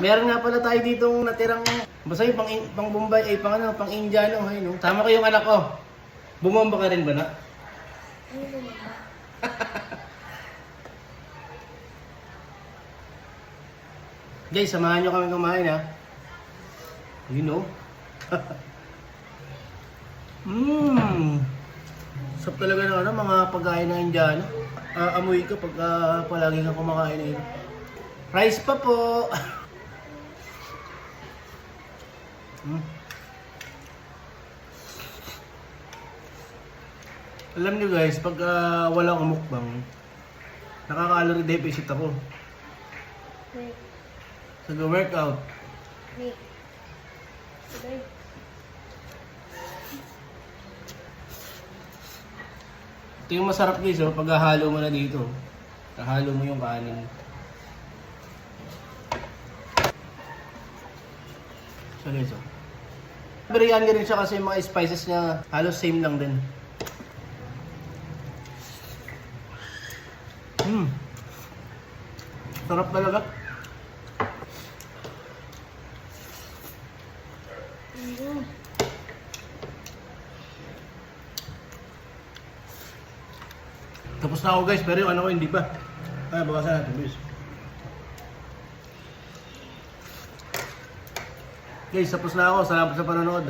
Meron nga pala tayo ditong natirang basta yung pang, pang Bombay ay pang ano, pang Indiano, ay no. Tama ko yung anak ko. Bumomba ka rin ba na? Guys, samahan nyo kami kumain ha. You know. Mmm. Sarap talaga ng ano, mga pagkain ng Indiano. Ah, amoy ka pag ah, palagi kang kumakain na ito. Rice pa po. mm. Alam nyo guys, pag ah, wala akong mukbang, nakaka-calorie deficit ako. Wait, Sa workout. wait. Wait. Ito yung masarap guys, oh, pag hahalo mo na dito. Hahalo mo yung kanin. So guys, oh. Biryani rin siya kasi yung mga spices niya halos same lang din. Hmm. Sarap talaga. Ano? Tapos na ako guys, pero yung ano ko hindi pa. Ay, bakasan natin guys. Guys, tapos na ako. Salamat sa panonood.